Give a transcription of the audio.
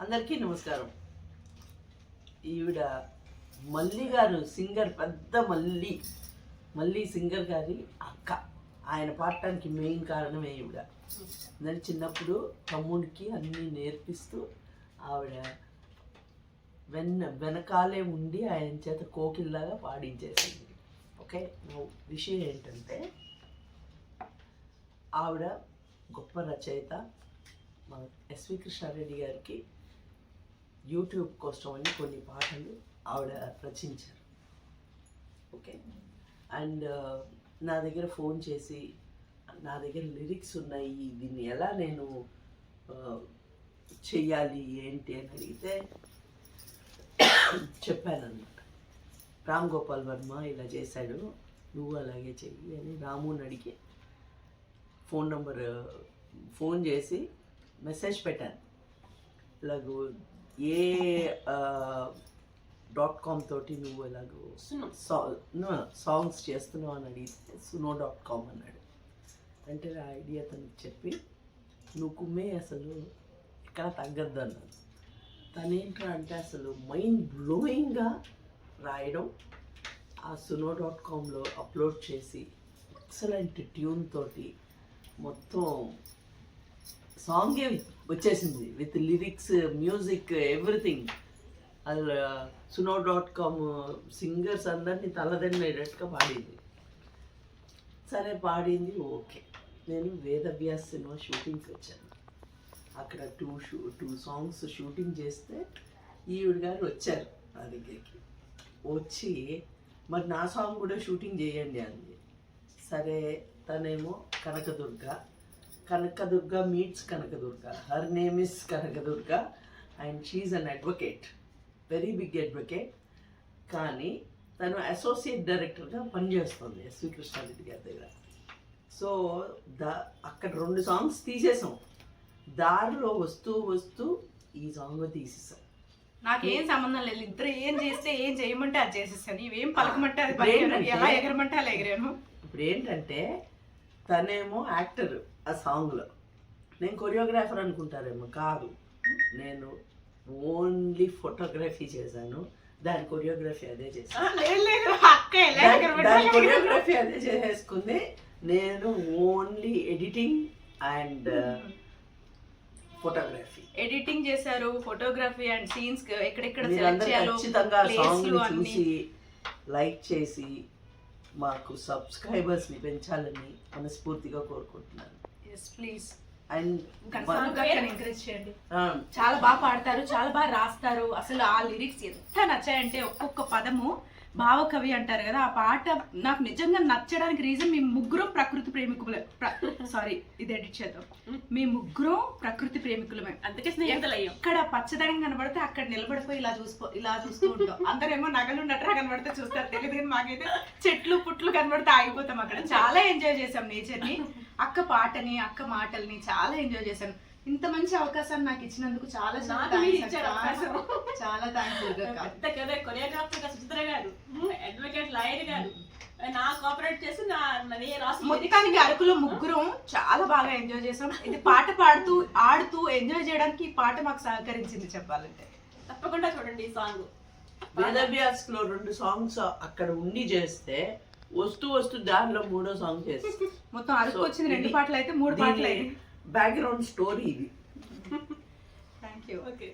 అందరికీ నమస్కారం. ఈవిడ మల్లి గారు సింగర్ పెద్ద మల్లి. మల్లి సింగర్ గారి అక్క. ఆయన పాడటానికి మెయిన్ కారణమే ఈవిడ? నేను చిన్నప్పుడు తమ్ముడికి అన్నీ నేర్పిస్తూ ఆవిడ వెన్న వెనకాలే ఉండి ఆయన చేత కోకిల్లాగా పాడించేసింది. ఓకే? విషయం ఏంటంటే ఆవిడ గొప్ప రచయిత. మన ఎస్వి కృష్ణారెడ్డి గారికి యూట్యూబ్ కోసం అని కొన్ని పాటలు ఆవిడ రచించారు. ఓకే అండ్ uh, నా దగ్గర ఫోన్ చేసి నా దగ్గర లిరిక్స్ ఉన్నాయి దీన్ని ఎలా నేను uh, చెయ్యాలి ఏంటి అని అడిగితే చెప్పానమాట రామ్ గోపాల్ వర్మ ఇలా చేశాడు నువ్వు అలాగే చెయ్యి అని రాముని అడిగి ఫోన్ నంబర్ ఫోన్ చేసి మెసేజ్ పెట్టాను. ఇలాగూ ఏ డాట్ కామ్ తోటి నువ్వు ఇలాగూ సాంగ్స్ చేస్తున్నావు అని అడిగితే సునో డాట్ కామ్ అన్నాడు. అంటే ఆ ఐడియా తనకి చెప్పి నువ్వు కుమ్మే అసలు ఎక్కడ తగ్గద్దు అన్నాను తనేంట్రా అంటే అసలు మైండ్ బ్లోయింగ్గా రాయడం ఆ సునో డాట్ కామ్లో అప్లోడ్ చేసి ఎక్సలెంట్ ట్యూన్ తోటి మొత్తం సాంగే వచ్చేసింది. విత్ లిరిక్స్ మ్యూజిక్ ఎవ్రీథింగ్ అది సునో డాట్ కామ్ సింగర్స్ అందరినీ తలదన్నేటట్టుగా పాడింది. సరే పాడింది ఓకే. నేను వేదవ్యాస్ సినిమా షూటింగ్కి వచ్చాను. అక్కడ టూ షూ టూ సాంగ్స్ షూటింగ్ చేస్తే ఈవిడ గారు వచ్చారు నా దగ్గరికి. వచ్చి మరి నా సాంగ్ కూడా షూటింగ్ చేయండి అంది. సరే తనేమో Kanakadurga Kanakadurga meets Kanakadurga. Her name is Kanakadurga and she an advocate very big advocate కానీ తను అసోసియేట్ డైరెక్టర్గా పనిచేస్తుంది ఎస్వి కృష్ణారెడ్డి గారి దగ్గర. సో దా అక్కడ రెండు సాంగ్స్ తీసేసాం. దారిలో వస్తూ వస్తూ ఈ సాంగ్ తీసేసాం. నాకేం సంబంధం లేదు. ఇద్దరు ఏం చేస్తే ఏం చేయమంటే అది చేసేసాను ఇవేం పలకమంటే అది పలికాను. ఎలా ఎగరమంటే అలా ఎగిరాను. ఇప్పుడు ఏంటంటే తనేమో యాక్టర్ ఆ సాంగ్లో. నేను కొరియోగ్రాఫర్ అనుకుంటారేమో కాదు. నేను ఓన్లీ ఫోటోగ్రఫీ చేశాను. దాని కొరియోగ్రఫీ అదే చేశాను దాని-. కొరియోగ్రఫీ అదే చేసేసుకుంది. నేను only editing and photography. Editing చేశారు ఫోటోగ్రఫీ అండ్ సీన్స్ ఎక్కడెక్కడ ఖచ్చితంగా సాంగ్ చూసి లైక్ చేసి మాకు సబ్స్క్రైబర్స్ని పెంచాలని మనస్ఫూర్తిగా కోరుకుంటున్నాను. ప్లీజ్ అండ్ ఎంకరేజ్ చేయండి. చాలా బాగా పాడతారు చాలా బాగా రాస్తారు. అసలు ఆ లిరిక్స్ ఎంత నచ్చాయంటే ఒక్కొక్క పదము భావకవి అంటారు కదా ఆ పాట నాకు నిజంగా నచ్చడానికి రీజన్ మీ ముగ్గురం ప్రకృతి ప్రేమికులే. సారీ ఇది ఎడిట్ చేద్దాం. మీ ముగ్గురం ప్రకృతి ప్రేమికులమే. అందుకే స్నేహితులు అయ్యాం ఎక్కడ పచ్చదనం కనబడితే అక్కడ నిలబడిపోయి ఇలా చూసుకో ఇలా చూస్తూ ఉంటాం. అందరేమో నగలు నట్రా కనబడితే చూస్తారు. తెలియదు కానీ మాకైతే చెట్లు పుట్లు కనబడితే ఆగిపోతాం అక్కడ. చాలా ఎంజాయ్ చేసాం నేచర్ని. అక్క పాటని అక్క మాటల్ని చాలా ఎంజాయ్ చేశాను ఇంత మంచి అవకాశాన్ని నాకు ఇచ్చినందుకు చాలా చాలా. అవకాశం. చాలా కథ కొరియోగ్రాఫర్గా సుచిత్ర గారు అడ్వకేట్ లాయర్ గారు నా కోఆపరేట్ చేసి నా మొత్తానికి అరకులో ముగ్గురం చాలా బాగా ఎంజాయ్ చేసాం ఇది పాట పాడుతూ ఆడుతూ ఎంజాయ్ చేయడానికి ఈ పాట మాకు సహకరించింది చెప్పాలంటే. తప్పకుండా చూడండి ఈ సాంగ్ వేదవ్యాస్లో రెండు సాంగ్స్ అక్కడ ఉండి చేస్తే వస్తూ వస్తూ దారిలో మూడో సాంగ్ చేస్తే. మొత్తం అరకు వచ్చింది రెండు పాటలు అయితే మూడు పాటలు అయింది బ్యాక్గ్రౌండ్ స్టోరీ ఇది థ్యాంక్ యూ ఓకే